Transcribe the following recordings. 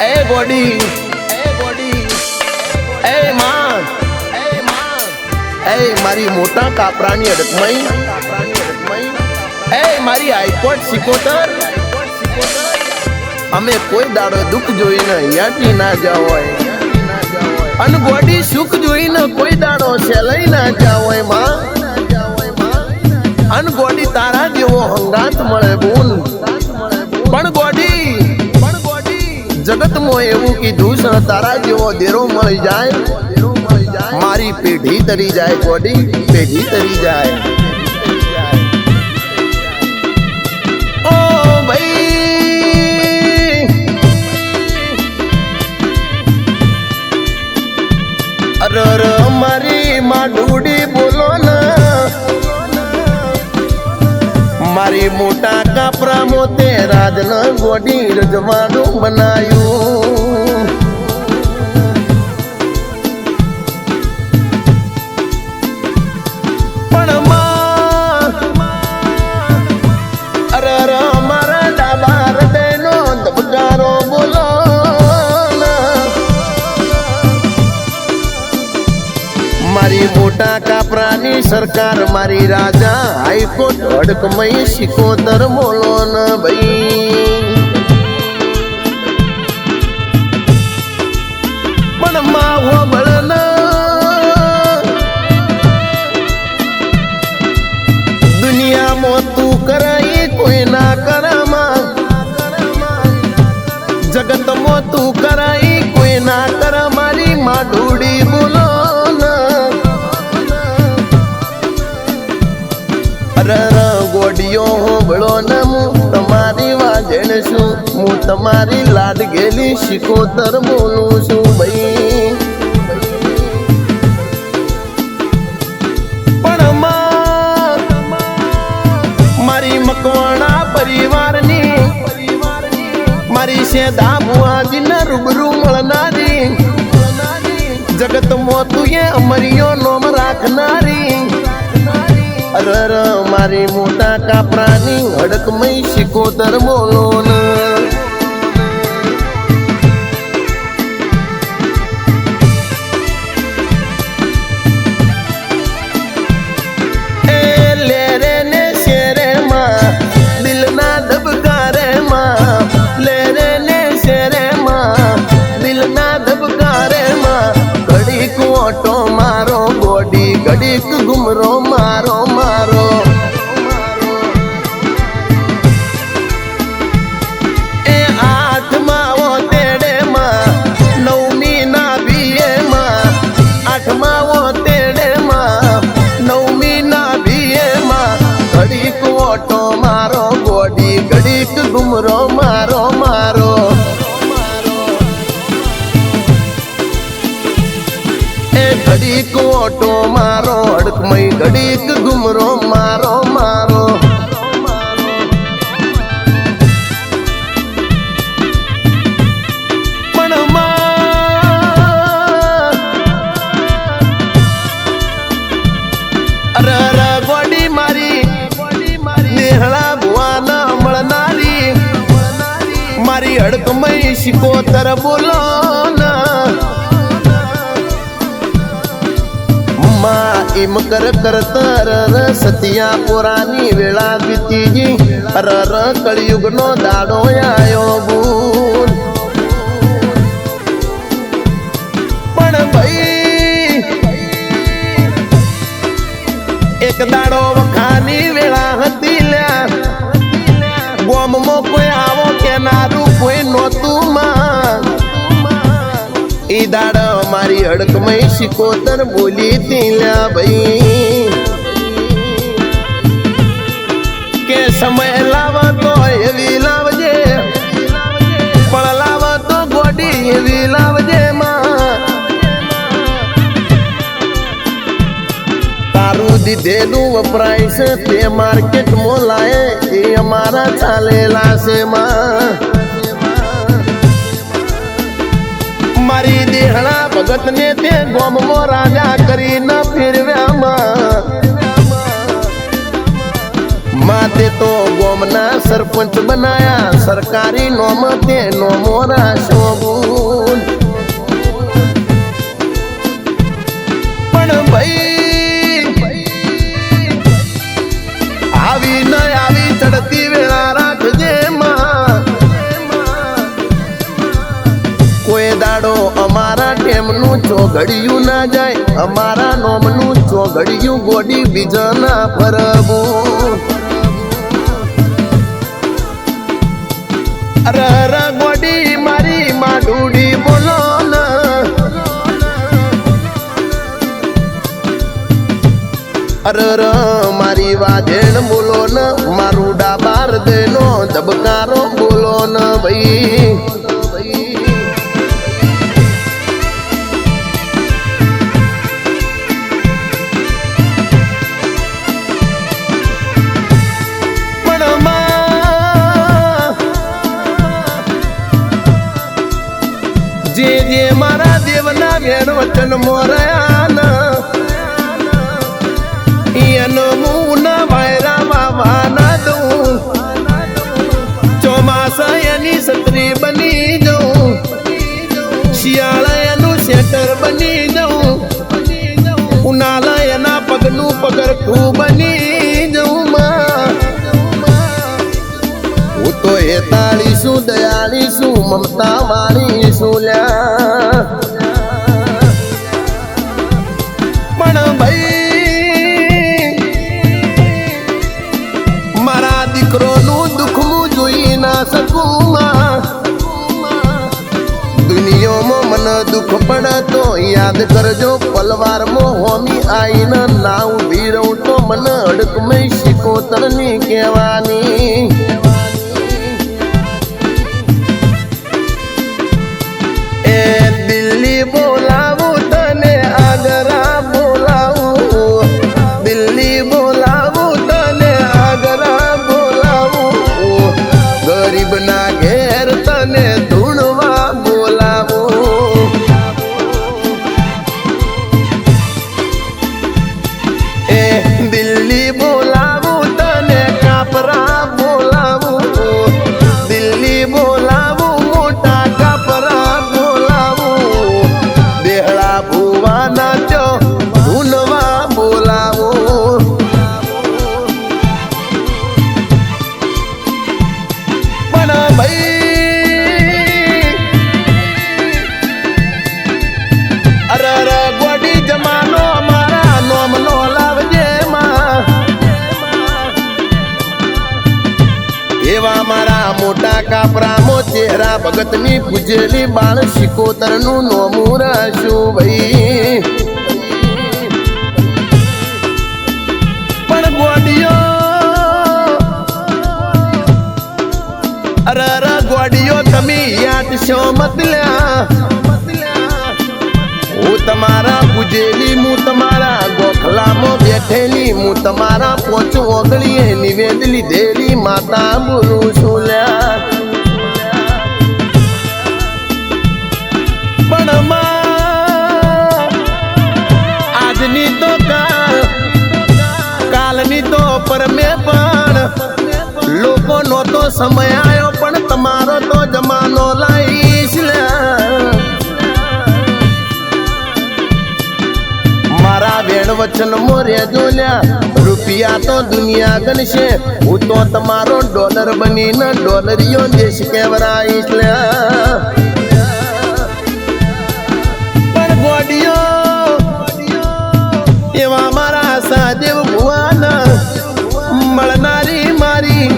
એ body એ body, એ માં એ માં એ મારી મોટા કાપરાની અડકમઈ, એ મારી આઈપોડ સિકોતર. અમે કોઈ દાડો દુઃખ જોઈને યાટી ના જાવ હોય અને બોડી સુખ જોઈને કોઈ દાડો સેલાઈ ના જાવ હોયમાં. અન ગોડી તારા જેવો હંગાત મળે બોલ જગતમાં એવું કીધું છે તારા જેવો દેરો મળી જાય. મારી પેઢી તરી જાય બોડી પેઢી તરી જાય. ઓ અરે અરે મારી માં ડૂડી બોલો ના. મારી મોટા કાપરા મોતે રાજન ગોડી રજવાનું બનાયું મોટા કાપરાની સરકાર મારી રાજા. હાઈકોર્ટ હડકમય સિકોતર બોલો ન ભાઈ. પણ માં હોબળ દુનિયામાં તું કરાઈ કોઈ ના કરામાં. મારી માં હોબળો તમારી વાજણ છું. હું તમારી લાડ ગેલી શિકોતર બોલું છું ભાઈ. મારી મકવાણા પરિવારની, મારી સેદા બુઆજીને રૂબરૂ મળનારી. જગત મોતુએ અમરિયો નોમ મારી મોટા કાપરાની હડકમય શિકોતર બોલો ને ઘડીક ઘુમરો મારો મારો. પણ અરે અરે ગોડી મારી દેહળા ભુવાના મળનારી. મારી હડકમય શિકોતર બોલો એમ કર કરતર સતિયા પુરાની વેળા વીતીજી અરર કળિયુગનો દાડો આયો બૂન. પણ ભાઈ, એક દાડો વખાની વેળા હતી લ્યા. ગોમમાં કોઈ આવો કેનારું કોઈ નહોતું માં ઈ દાડ મારી હડકમય શિકોતર બોલી તીલ્યા ભાઈ. કે સમય લાવા તો એવી લાવજે. પણ લાવા તો ગોડી એવી લાવજે માં. દીધેલું વપરાય છે તે માર્કેટ મોલાય એ અમારા ચાલેલા છે માં. દેહણા ભગત ને તે ગોમમાં રાજા કરી ન ફેરવ્યામાં. માતે તો ગોમ ગોમના સરપંચ બનાયા, સરકારી નોમ તે નોમો રાશો પણ ભાઈ ટેમનું ચોઘડિયું ના જાય, અમારા નોમનું ચોઘડિયું ગોડી બીજા ના ફરવું અરે ગોડી મારી માડુડી બોલો અરર મારી વાજેણ બોલો ન, મારું ડાબાર દેનો ધબકારો બોલો ન ભાઈ. જે જે મારા દેવના વેણ વચન મોરયાના. એનો મુના વાયરા વાવાના દઉં. ચોમાસા એની સત્રી બની જઉં શિયાળા એનું શેટર બની જઉં ઉનાળા એના પગનું પગરખું બની હું તો હેતાળીશું દયાળીશું, મમતા વાળીશું લ્યા. પણ ભાઈ, મારા દીકરોનું દુઃખનું જોઈ ના શકું દુનિયામાં મને દુઃખ પડે તો યાદ કરજો પલવારમાં હોમી આઈને ના ઊભી રહું તો મને અડકમય શીખોતરની કહેવાની. ભગતની પૂજેલી બાળ શિકોતરનું નોમું રાશું ભાઈ. પણ ગોડિયો અરે અરે ગોડિયો તમે યાદ છો મતલ્યા? હું તમારા પૂજેલી, હું તમારા ગોખલામાં બેઠેલી, હું તમારા પોચ ઓગળીએ નિવેદ લીધેલી માતા બોલું છું લ્યા. સમય આવ્યો પણ તમારો તો જમાનો લાઈશ લ્યા મારા વેણ વચન મોરે જોલ્યા, રૂપિયા તો દુનિયા ગણશે. હું તો તમારો ડોલર બનીને ડોલરીઓ દેશ કેવરાઈશ લ્યા પણ ગોડીઓ, એવા મારા સાદેવ ભુવાના, મળનારી મારી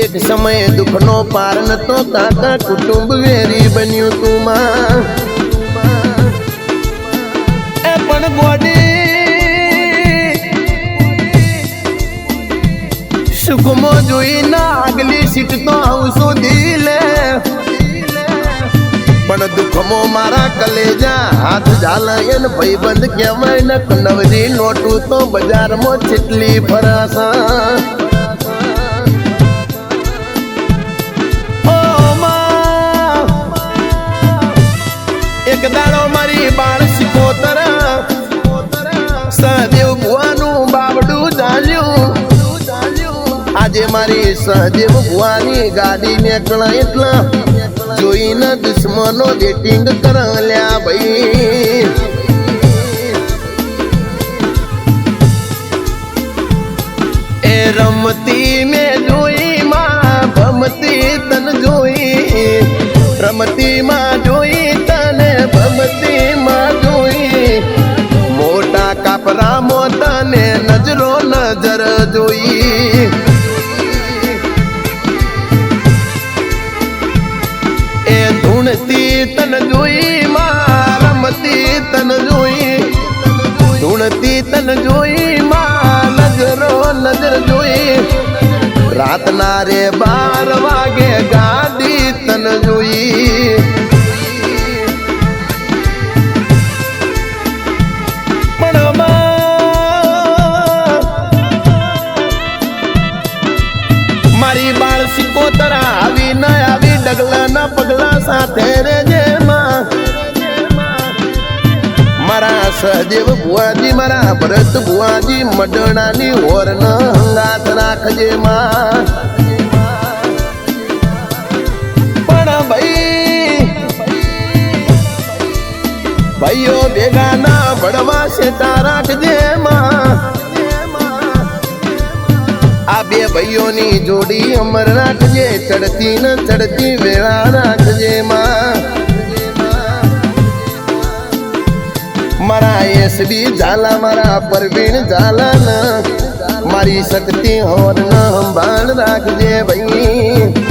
એક સમયે દુઃખનો પાર નતો કાકા કુટુંબ વેરી બન્યું તું માં એ પણ ગોડી. સુખમો જોઈ ના આગલી સીટ તો આવું સુધી લે. પણ દુઃખમો મારા કલેજા હાથ ઝાલાય ને ભાઈબંધ કહેવાય ને નવરી નોટું તો બજારમાં છેટલી ફરાસા દાડો મારી બાળ શિકોતર સહદેવ ભુવાનું બાબડું જાણ્યું. આજે મારી સહદેવ ભુવાની ગાડી નીકળે એટલા. જોઈને દુશ્મનો ડેટિંગ કરલ્યા ભાઈ. એ રમતી મેં જોઈ, માં ભમતી તન જોઈ. રમતી માં એ ધૂણતી તન જોઈ માં રમતી તન જોઈ. ધૂણતી તન જોઈ, માં નજરો નજર જોઈ. રાતના રે બાર વાગે ગાડી તન જોઈ. પગલા જેમાં મારા સહદેવ ભુવાજી, મારા ભરત ભુવાજી, મડણાની હોર્ન હંગાત રાખજે માં. પણ ભાઈ, ભાઈઓ ભેગા ના ભડવા સેટા રાખજે માં. ભાઈઓની જોડી અમર રાખજે, ચડતી ન ચડતી વેળા રાખજે માં. મારા એસડી ઝાલા, મારા પરવીણ ઝાલા ન મારી શક્તિ હોર ન સંભાળ રાખજે ભાઈ.